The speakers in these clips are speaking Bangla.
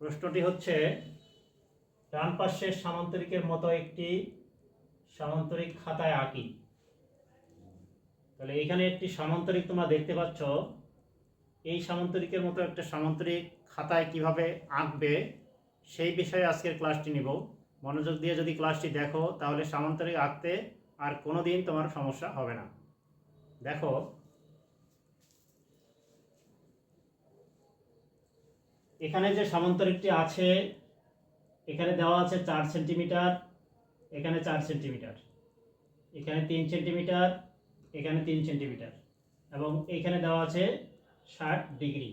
প্রশ্নটি হচ্ছে, ডান পাশের সামান্তরিকের মতো একটি সামান্তরিক খাতায় আঁকি। তাহলে এখানে একটি সামান্তরিক তোমরা দেখতে পাচ্ছ, এই সামান্তরিকের মতো একটা সামান্তরিক খাতায় কীভাবে আঁকবে, সেই বিষয়ে আজকের ক্লাসটি নিব। মনোযোগ দিয়ে যদি ক্লাসটি দেখো, তাহলে সামান্তরিক আঁকতে আর কোনো দিন তোমার সমস্যা হবে না। দেখো এখানে যে সামান্তরিকটি আছে, এখানে দেওয়া আছে চার সেন্টিমিটার, এখানে চার সেন্টিমিটার, এখানে তিন সেন্টিমিটার, এখানে তিন সেন্টিমিটার, এবং এখানে দেওয়া আছে ষাট ডিগ্রি।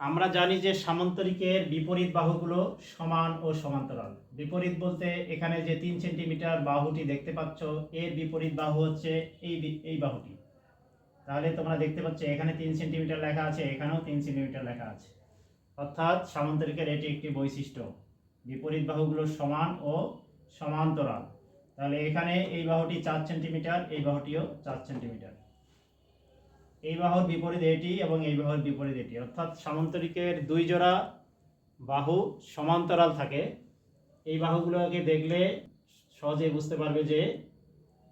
আমরা জানি যে সামান্তরিকের বিপরীত বাহুগুলো সমান ও সমান্তরাল। বিপরীত বলতে এখানে যে তিন সেন্টিমিটার বাহুটি দেখতে পাচ্ছ, এর বিপরীত বাহু হচ্ছে এই এই বাহুটি। তাহলে তোমরা দেখতে পাচ্ছ, এখানে তিন সেন্টিমিটার লেখা আছে, এখানেও তিন সেন্টিমিটার লেখা আছে। অর্থাৎ সামান্তরিকের এটি একটি বৈশিষ্ট্য। বিপরীত বাহুগুলো সমান ও সমান্তরাল। তাহলে এখানে এই বাহুটি চার সেন্টিমিটার এই বাহুটিও চার সেন্টিমিটার এই বাহুর বিপরীত এটি এবং এই বাহুর বিপরীত এটি। অর্থাৎ সামান্তরিকের দুই জোড়া বাহু সমান্তরাল থাকে। এই বাহুগুলোকে দেখলে সহজে বুঝতে পারবে যে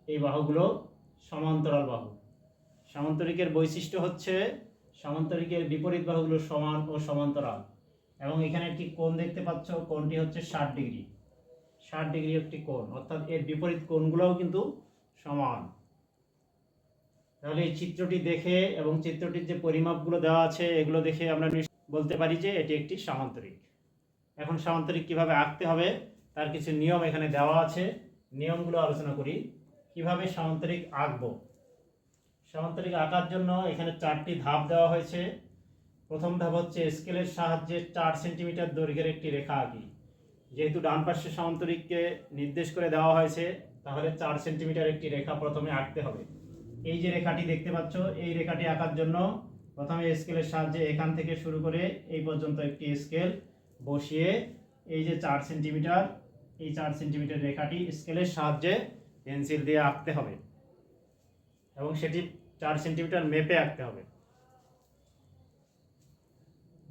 এই বাহুগুলো সমান্তরাল বাহু। সামান্তরিকের বৈশিষ্ট্য হচ্ছে সামান্তরিকের বিপরীত বাহুগুলো সমান ও সমান্তরাল। এবং এখানে একটি কোণ দেখতে পাচ্ছ, কোণটি হচ্ছে ষাট ডিগ্রি। ষাট ডিগ্রি একটি কোণ, অর্থাৎ এর বিপরীত কোণগুলোও কিন্তু সমান। তাহলে এই চিত্রটি দেখে এবং চিত্রটির যে পরিমাপগুলো দেওয়া আছে, এগুলো দেখে আমরা বলতে পারি যে এটি একটি সামান্তরিক। এখন সামান্তরিক কীভাবে আঁকতে হবে, তার কিছু নিয়ম এখানে দেওয়া আছে। নিয়মগুলো আলোচনা করি। কীভাবে সামান্তরিক আঁকবো? সামান্তরিক আঁকার জন্য এখানে চারটি ধাপ দেওয়া হয়েছে। প্রথম ধাপ হচ্ছে স্কেলের সাহায্যে চার সেন্টিমিটার দৈর্ঘ্যের একটি রেখা আঁকি। যেহেতু ডান পাশের সামান্তরিককে নির্দেশ করে দেওয়া হয়েছে, তাহলে চার সেন্টিমিটার একটি রেখা প্রথমে আঁকতে হবে। এই যে রেখাটি দেখতে পাচ্ছ, এই রেখাটি আঁকার জন্য প্রথমে স্কেলের সাহায্যে এখান থেকে শুরু করে এই পর্যন্ত একটি স্কেল বসিয়ে এই যে চার সেন্টিমিটার, এই চার সেন্টিমিটার রেখাটি স্কেলের সাহায্যে পেন্সিল দিয়ে আঁকতে হবে। এবং সেটি চার সেন্টিমিটার মেপে আঁকতে হবে।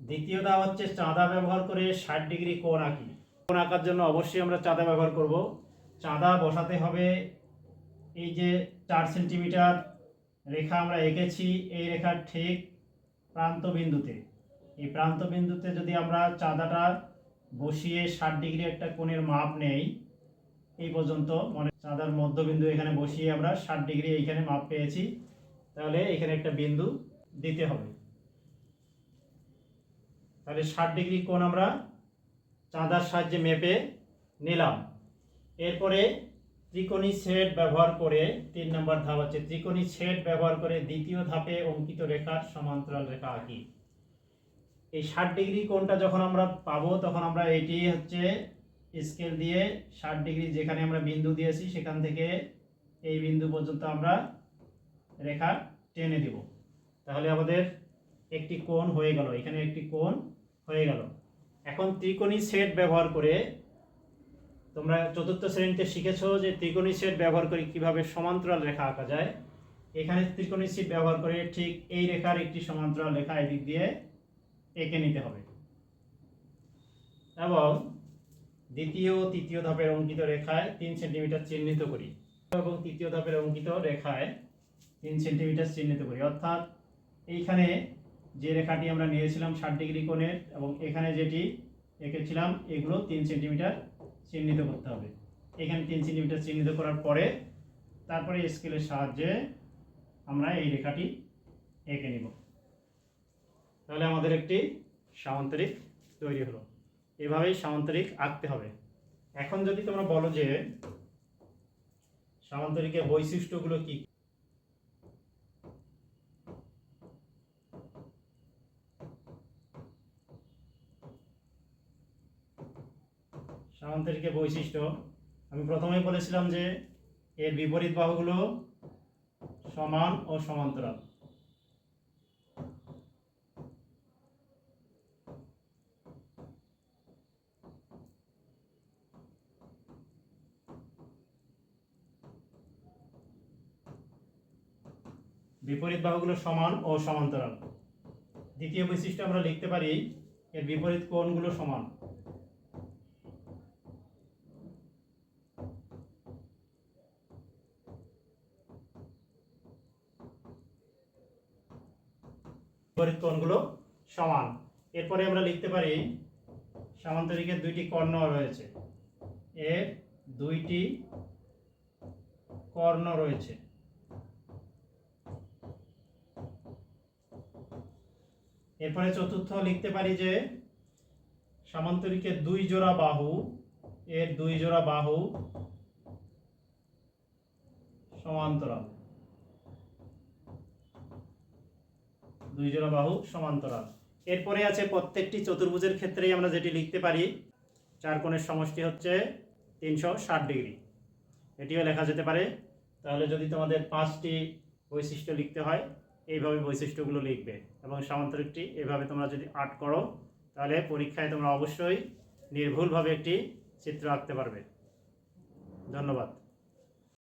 দ্বিতীয় হচ্ছে চাঁদা ব্যবহার করে ষাট ডিগ্রি কোণ আঁকি। কোণ আঁকার জন্য অবশ্যই আমরা চাঁদা ব্যবহার করব। চাঁদা বসাতে হবে এই যে চার সেন্টিমিটার রেখা আমরা এঁকেছি, এই রেখার ঠিক প্রান্ত বিন্দুতে এই প্রান্ত বিন্দুতে যদি আমরা চাঁদাটা বসিয়ে ষাট ডিগ্রি একটা কোণের মাপ নেই এই পর্যন্ত মানে চাঁদার মধ্যবিন্দু এখানে বসিয়ে আমরা ষাট ডিগ্রি এইখানে মাপ পেয়েছি। তাহলে এখানে একটা বিন্দু দিতে হবে। তাহলে ষাট ডিগ্রি কোণ আমরা চাঁদার সাহায্যে মেপে নিলাম। এরপরে ত্রিকোণী সেট ব্যবহার করে তিন নম্বর ধাপ হচ্ছে ত্রিকোণী সেট ব্যবহার করে দ্বিতীয় ধাপে অঙ্কিত রেখার সমান্তরাল রেখা আঁকি। এই ষাট ডিগ্রি কোণটা যখন আমরা পাবো, তখন আমরা এটি হচ্ছে স্কেল দিয়ে ষাট ডিগ্রি যেখানে আমরা বিন্দু দিয়েছি, সেখান থেকে এই বিন্দু পর্যন্ত আমরা রেখা টেনে দিব। তাহলে আমাদের একটি কোণ হয়ে গেল, এখানে একটি কোণ হয়ে গেল। এখন ত্রিকোণী সেট ব্যবহার করে তোমরা চতুর্থ শ্রেণীতে শিখেছো যে ত্রিকোণী সেট ব্যবহার করে কীভাবে সমান্তরাল রেখা আঁকা যায়। এখানে ত্রিকোণী সেট ব্যবহার করে ঠিক এই রেখার একটি সমান্তরাল রেখা এদিক দিয়ে এঁকে নিতে হবে। এবং দ্বিতীয় ও তৃতীয় ধাপের অঙ্কিত রেখায় তিন সেন্টিমিটার চিহ্নিত করি। এবং তৃতীয় ধাপের অঙ্কিত রেখায় তিন সেন্টিমিটার চিহ্নিত করি। অর্থাৎ এইখানে যে রেখাটি আমরা নিয়েছিলাম ষাট ডিগ্রি কোণের এবং এখানে যেটি এঁকেছিলাম, এগুলো তিন সেন্টিমিটার চিহ্নিত করতে হবে। এখানে তিন সেন্টিমিটার চিহ্নিত করার পরে তারপরে স্কেলের সাহায্যে আমরা এই রেখাটি এঁকে নিব। তাহলে আমাদের একটি সামান্তরিক তৈরি হলো। এভাবেই সামান্তরিক আঁকতে হবে। এখন যদি তোমরা বলো যে সামান্তরিকের বৈশিষ্ট্যগুলো কি? সামান্তরিকের বৈশিষ্ট্য, আমি প্রথমেই বলেছিলাম যে এর বিপরীত বাহুগুলো সমান ও সমান্তরাল। বিপরীত বাহুগুলো সমান ও সমান্তরাল। দ্বিতীয় বৈশিষ্ট্য আমরা লিখতে পারি এর বিপরীত কোণগুলো সমান। বিপরীত কোণগুলো সমান। এরপরে আমরা লিখতে পারি সামান্তরিকের দুইটি কর্ণ রয়েছে। এর দুইটি কর্ণ রয়েছে। এরপরে চতুর্থ লিখতে পারি যে, সামান্তরিকের দুই জোড়া বাহু, এর দুই জোড়া বাহু সমান্তরাল। দুই জোড়া বাহু সমান্তরাল। এরপরে আছে প্রত্যেকটি চতুর্ভুজের ক্ষেত্রেই আমরা যেটি লিখতে পারি, চার কোণের সমষ্টি হচ্ছে তিনশো ষাট ডিগ্রি। এটিও লেখা যেতে পারে। তাহলে যদি তোমাদের পাঁচটি বৈশিষ্ট্য লিখতে হয় এইভাবে বৈশিষ্ট্যগুলো লিখবে এবং সামান্তরিকটি এভাবে তোমরা যদি আর্ট করো, তাহলে পরীক্ষায় তোমরা অবশ্যই নির্ভুলভাবে একটি চিত্র আঁকতে পারবে। ধন্যবাদ।